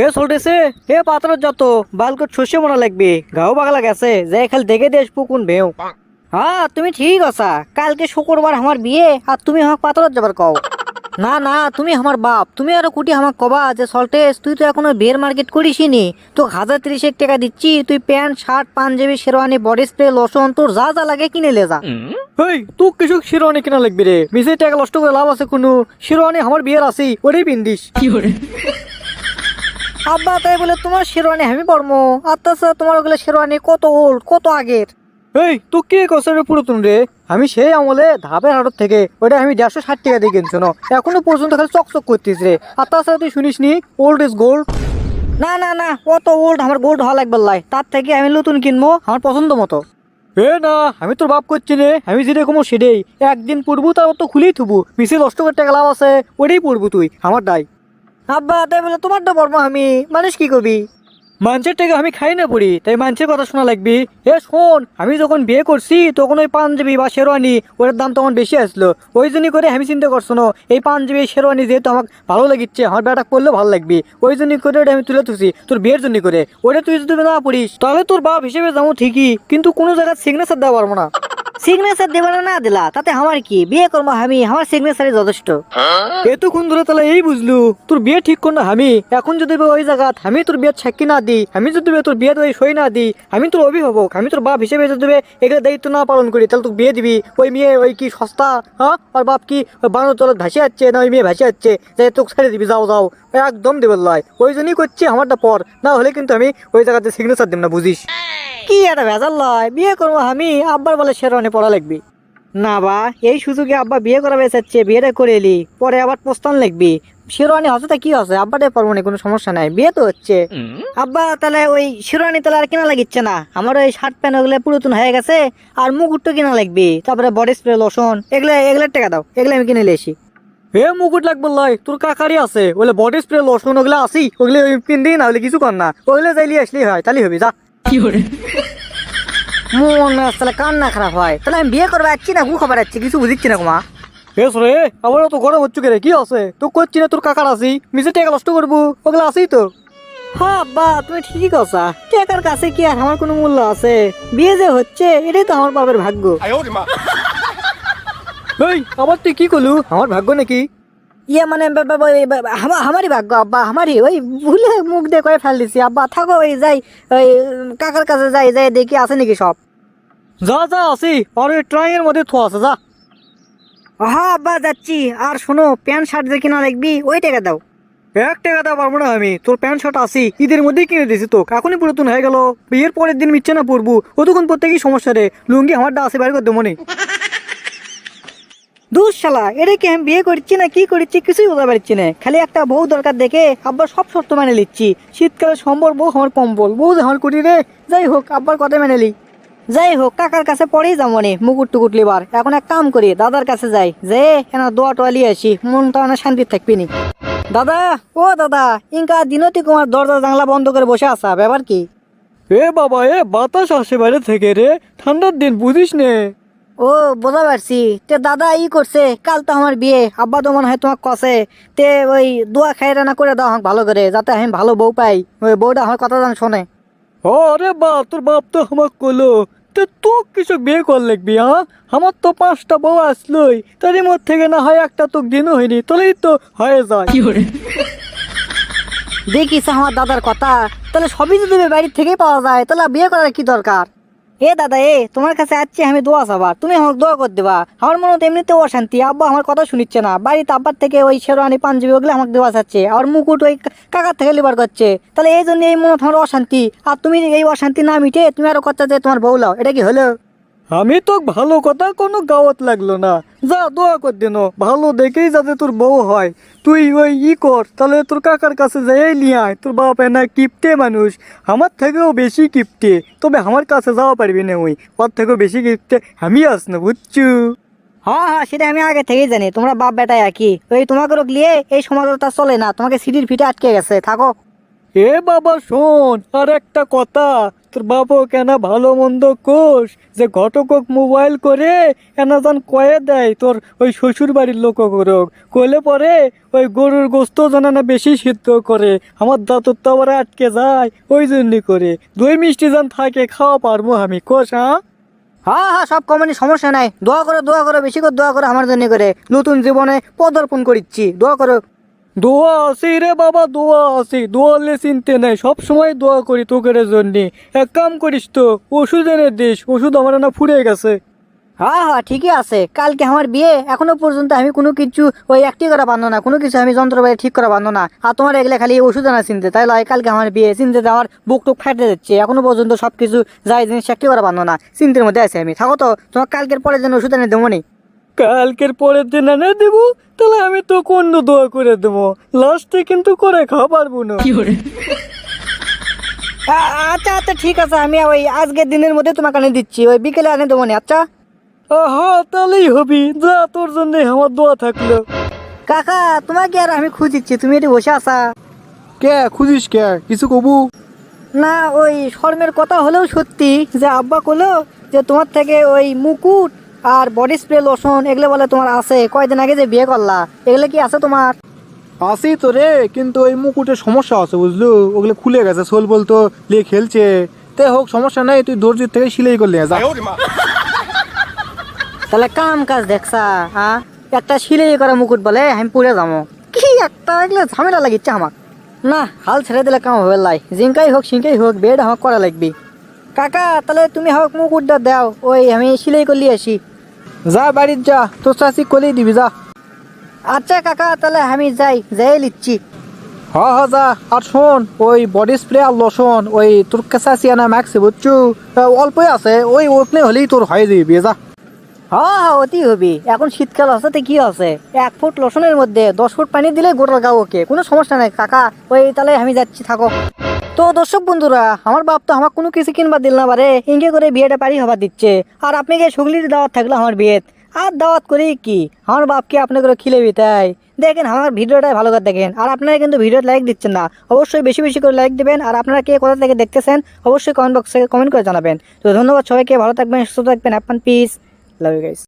হে চলতেছে। হে পাত্র যত বালকট শস্য মনে লাগবে। গাও বাগলা গেছে যে খালি দেখে দেশ পুকুন ভেও হ্যাঁ তুমি ঠিক আছা। কালকে শুক্রবার আমার বিয়ে আর তুমি আমাকে পাত্রত যাবার কও। না না তুমি আমার বাপ। তুমি আরও কুটি আমাকে কবা যে সল্টেস তুই তো এখনও বিয়ের মার্কেট করিসনি তো হাজার তিরিশেক টাকা দিচ্ছি তুই pant shirt panjabi sherwani body spray lotion তোর যা যা লাগে কিনে লে যা। এই তুই কিছু শিরোয়ানি কিনা লাগবে রে? মিসে টাকা নষ্ট করে লাভ আছে কোনো? শিরোয়ানি আমার বিয়ের আছি ওটাই পিন্দিস আব্বা তাই বলে তোমার শেরওয়ানি আমি পরমো। আর তাছাড়া তোমার ওগুলো শেরওয়ানি কত ওল্ড কত আগের? এই তুই কে কসের পুরাতন রে? আমি সেই আমলে ধাপের হাটত থেকে ওটা আমি দেড়শো ষাট টাকা দিয়ে কিনছো না এখনও পর্যন্ত খালি চকচক করতিস রে। আর তাছাড়া তুই শুনিস নি ওল্ড ইজ গোল্ড না না না অত ওল্ড আমার গোল্ড হওয়া লাগবে লাই। তার থেকে আমি নতুন কিনবো আমার পছন্দ মতো। এ না আমি তোর বাপ করছি রে আমি যেটা কমো সেটাই। একদিন পড়ব তার তো খুলেই থুবু। মিশে নষ্ট করে টাকা লাভ আছে ওটাই পড়ব তুই আমার দায়। আব্বা, তাই বলে তোমারটা পড়ব আমি মানুষ কি করবি? মানুষের টাকা আমি খাই না পড়ি তাই মানুষের কথা শোনা লাগবি। এ, শোন, আমি যখন বিয়ে করছি, তখন ওই পাঞ্জাবি বা শেরওয়ানি, ওটার দাম তখন বেশি আসলো। ওই জন্যই করে আমি চিন্তা করছ না, এই পাঞ্জাবি, শেরওয়ানি যেহেতু আমার ভালো লাগিচ্ছে, আমার বেটা করলে ভালো লাগবে। ওই জন্যই করে ওটা আমি তুলে তুলছি তোর বিয়ের জন্য করে। ওটা তুই যদি না পড়িস, তাহলে তোর বাপ হিসেবে যাব ঠিকই, কিন্তু কোনো জায়গায় সিগনেচার দেওয়া পারব না। সিগনেচার দেবে না দিলা, তাতে আমার কি? বিয়ে করব আমি, আমার সিগনেচারই যথেষ্ট। এতক্ষণ ধরে তাহলে এই বুঝলু, তোর বিয়ে ঠিক কর না আমি। এখন যদি ওই জায়গা আমি তোর বিয়ের সাক্ষী না দিই, আমি যদি তোর বিয়ে ওই সই না দিই, আমি তোর অভিভাবক, আমি তোর বাপ হিসেবে যদি এগুলো দায়িত্ব না পালন করি, তাহলে তোর বিয়ে দিবি। ওই মেয়ে, ওই কি সস্তা হ্যাঁ? আর বাপ কি বানো তলত ভাসে যাচ্ছে না ওই মেয়ে ভাসে যাচ্ছে? যে তোকে ছেড়ে দিবি, যাও যাও। একদম দেবে লয়। ওই জন্যই করছি আমারটা পর। না হলে কিন্তু আমি ওই জায়গাতে সিগনেচার দিব না, বুঝিস? কি একটা ভেজাল লয়? বিয়ে করব আমি আব্বার বলে শেরওয়ানি পড়া লাগবি না বা এই সুযোগে আব্বা বিয়ে করা বেচাচ্ছে বিয়েটা করে এলি পরে আবার প্রস্তান লিখবি। শেরওয়ানি হচ্ছে কি আছে আব্বাটাই পারব না কোনো সমস্যা নাই। বিয়ে তো হচ্ছে। আব্বা তাহলে ওই শেরওয়ানি তাহলে আর কেনা লাগিচ্ছে না? আমার ওই শার্ট প্যান্ট ওগুলো পুরাতন হয়ে গেছে আর মুকুটটা কিনা লাগবে। তারপরে বডি স্প্রে লোশন এগুলো এগুলোর টাকা দাও। এগুলো আমি কিনে এসি হে মুকুট লাগবে লাই তোর কাকারি আছে। ওগুলো বডি স্প্রে লোশন ওগুলো আসি ওগুলো পিন দিই না ওগুলো কিছু কর না। ওগুলো যাইলি আসলেই হয় তাহলে হবে যা। মন তাহলে কান্না খারাপ হয়। তাহলে আমি বিয়ে করব যাচ্ছি না গু খবর যাচ্ছি কিছু বুঝিচ্ছি না কুমা। বেশ রে তো গরম হচ্ছে রে কি আছে? তো করছি না তোর কাকার আছি মিশে টাকা নষ্ট করব ওগুলো আছেই তো। হ্যাঁ আব্বা তুমি ঠিকই কথা টাকার কাছে কি আর আমার কোনো মূল্য আছে? বিয়ে যে হচ্ছে এটাই তো আমার বাবার ভাগ্য। এই আবার তুই কি করলু? আমার ভাগ্য নাকি? ইয়ে মানে আমারই ভাগ্য আব্বা আমারই ওই ভুলে মুখ দিয়ে করে ফেল দিছি আব্বা থাকো ওই যাই ওই কাকার কাছে যাই যাই দেখি আছে নাকি সব। যা যা আছি আর ওই ট্রাইয়ের মধ্যে থো আছে যা। হ্যাঁ আব্বা যাচ্ছি আর শোনো প্যান্ট শার্ট যে কিনা দেখবি ওই টাকা দাও। এক টাকা দাও পারব না আমি তোর প্যান্ট শার্ট আসি ঈদের মধ্যেই কিনে দিয়েছি তো এখনই পুরাতন হয়ে গেল। বিয়ের পরের দিন মিচ্ছে না পরবো অতক্ষণ পরতে কি সমস্যা রে লুঙ্গি আমার ডা আসে বাইরে করে দেবো শালা, এটা আমি বিয়ে করছি না কি করছি কিছুই বোঝা পারছি না। খালি একটা বউ দরকার দেখে আব্বার সব শর্ত মেনে নিচ্ছি। শীতকালে সম্বর বউ আমার কম্বল, বউ আমার কুটি রে। যাই হোক, আব্বার কথা মেনে লি। যাই হোক, কাকার কাছে পরেই যাব নে, মুকুট টুকুট লিবার। এখন এক কাম করি, দাদার কাছে যাই। যে এনা দোয়া টোয়া লিয়ে আসি মনটা অনেক শান্তি থাকবি নি। দাদা, ও দাদা, ইনকা দিনতি কুমার দরজা জানলা বন্ধ করে বসে আসা, ব্যাপার কি? এ বাবা, এ বাতাস আসে বাইরে থেকে রে, ঠান্ডার দিন বুঝিস নে। ও বোঝা পারছি। তে দাদা ই করছে কাল তো আমার বিয়ে আব্বা তো মনে হয় তোমাকে কষে তে ওই দোয়া খাই রান্না করে দাও আমাকে ভালো করে যাতে আমি ভালো বউ পাই। ওই বউটা আমার কথা জান শোনে। ও আরে বাপ তোর বাপ তো আমাকে কলো তে তো কিছু বিয়ে কর লাগবি হ্যাঁ আমার তো পাঁচটা বউ আসলোই। তারই মধ্যে থেকে না হয় একটা তো দিনও হয়নি তাহলেই তো হয়ে যায়। দেখিস আমার দাদার কথা। তাহলে সবই যদি বাড়ির থেকেই পাওয়া যায় তাহলে বিয়ে করার কি দরকার? এ দাদা, এ, তোমার কাছে আসছি আমি দোয়া সবার তুমি আমাকে দোয়া করে দেবা। আমার মনে হতো এমনিতে অশান্তি। আব্বা আমার কথা শুনিচ্ছে না। বাড়িতে আব্বার থেকে ওই শেরওয়ানি পাঞ্জাবি ওগুলো আমাকে দেওয়া যাচ্ছে। আর মুকুট ওই কাকার থেকে লিবার করছে। তাহলে এই জন্য এই মনে তোমার অশান্তি। আর তুমি এই অশান্তি না মিটে তুমি আরও কথা যে তোমার বউ লাও। এটা কি হলো? আমি তো ভালো কথা কোনো গাওয়াত লাগল না। যা দোয়া কর দিন। ভালো দেখেই যাতে তোর বউ হয়। তুই ওই ই কর তাহলে তোর কাকার কাছে যাই নিয়ে আয়। তোর বাপ না কিপটে মানুষ। আমার থেকেও বেশি কিপটে। তবে আমার কাছে যাওয়া পারবি না ওই ওর থেকেও বেশি কিপটে আমি আস না বুঝছু? হ্যাঁ হ্যাঁ সেটা আমি আগে থেকেই জানি। তোমরা বাপ বেটাই একই ওই তোমাকে নিয়ে এই সমাজটা চলে না। তোমাকে সিঁড়ির ফিটে আটকে গেছে। থাকো। এ বাবা শোন আর একটা কথা। তোর বাপও কেন ভালো মন্দ কোষ যে ঘটকক মোবাইল করে এনা যান কয়ে দেয় তোর ওই শ্বশুর বাড়ির লোক করক কইলে পরে ওই গরুর গোস্ত যেন না বেশি সিদ্ধ করে। আমার দাঁতর তো আটকে যায় ওই জন্যই করে। দই মিষ্টি যান থাকে, খাওয়া পারব আমি। কোষ হ্যাঁ হ্যাঁ হ্যাঁ সব কমেন্ট সমস্যা নাই। দোয়া করো দোয়া করো, বেশি করে দোয়া করো আমার জন্য করে। নতুন জীবনে পদার্পণ করিচ্ছি। দোয়া করো। দোয়া আছি রে বাবা, দোয়া আছি। দোয়ালে চিনতে নাই সবসময় দোয়া করি তোকের জন্য। এক কাম করিস তো, ওষুধ এনে দিস, ওষুধ আমার না ফুরে গেছে। হ্যাঁ হ্যাঁ ঠিকই আছে। কালকে আমার বিয়ে, এখনও পর্যন্ত আমি কোনো কিছু ওই একটি করা পারল না, কোনো কিছু আমি যন্ত্রপাতি ঠিক করা পারল না। আর তোমার এগুলো খালি ওষুধ আনা চিনতে, তাই লয়, কালকে আমার বিয়ে, চিনতে আমার বুক টুক ফাটে যাচ্ছে। এখনও পর্যন্ত সব কিছু যাই জিনিস একটি করা পারল না, চিন্তার মধ্যে আছে আমি। থাকো তো তোমার কালকের পরের জন্য ওষুধ এনে দেবো নি। কালকের পরের দিন এনে দেবো তাহলে আমি তো অন্য দোয়া করে দেবো। লাস্টে কিন্তু করে খাওয়া পারব না। আচ্ছা আচ্ছা ঠিক আছে আমি ওই আজকের দিনের মধ্যে তোমাকে এনে দিচ্ছি ওই বিকেলে এনে দেবো না আচ্ছা? হ্যাঁ তাহলেই হবি। যা তোর জন্য আমার দোয়া থাকল। কাকা তোমাকে আর আমি খুঁজিচ্ছি তুমি এটি বসে আসা কে খুঁজিস কে? কিছু কবু? না ওই শর্মের কথা হলেও সত্যি যে আব্বা কলো যে তোমার থেকে ওই মুকুট আর বডি স্প্রে লোশন এগুলো বলে তোমার আছে। কয়দিন আগে যে বিয়ে করলা এগুলো কি আছে তোমার? আসি তো রে কিন্তু ওই মুকুটের সমস্যা আছে বুঝলু? ওগুলো খুলে গেছে সোল বলতো লিয়ে খেলছে। তে হোক সমস্যা নাই তুই দর্জির থেকে সিলাই করলে যা। তাহলে কাম কাজ দেখছা হ্যাঁ একটা সিলাই করা মুকুট বলে আমি পুড়ে যাব। কি একটা এগুলো ঝামেলা লাগিচ্ছে আমার। না হাল ছেড়ে দিলে কাম হবে লাই। জিঙ্কাই হোক সিঙ্কাই হোক বেড হোক করা লাগবি। কাকা তাহলে তুমি হোক মুকুটটা দাও ওই আমি সিলাই করলি আসি। যা বাড়ির যা তোর চাষি কলেই দিবি যা। আচ্ছা কাকা তাহলে আমি যাই যাই লিচ্ছি। হ হ যা। আর শোন ওই বডি স্প্রে আর লোশন ওই তোর কাছে না ম্যাক্সি বুঝছু? অল্পই আছে ওই ওখানে হলেই তোর হয়ে যাবি যা। হ্যাঁ হ্যাঁ অতি হবি। এখন শীতকাল আছে তো কি আছে? এক ফুট লোশনের মধ্যে দশ ফুট পানি দিলে গোটা গাও ওকে কোনো সমস্যা নাই কাকা। ওই তাহলে আমি যাচ্ছি থাকো। তো দর্শক বন্ধুরা, আমার বাপ তো আমার কোনো কিছু কিনবা দিল না পারে ইঙ্গে করে বিয়েটা পারি হবার দিচ্ছে। আর আপনি কে সুগলির দাওয়াত থাকল আমার বিয়েত? আর দাওয়াত করি কি? আমার বাপকে আপনি করে খিলে তাই? দেখেন, আমার ভিডিওটাই ভালো করে দেখেন। আর আপনারা কিন্তু ভিডিও লাইক দিচ্ছেন না। অবশ্যই বেশি বেশি করে লাইক দিবেন। আর আপনারা কে কোথা থেকে দেখতেছেন, অবশ্যই কমেন্ট বক্সে কমেন্ট করে জানাবেন। তো ধন্যবাদ সবাইকে, ভালো থাকবেন, সুস্থ থাকবেন আপনার পিস লাভ ইউ গাইস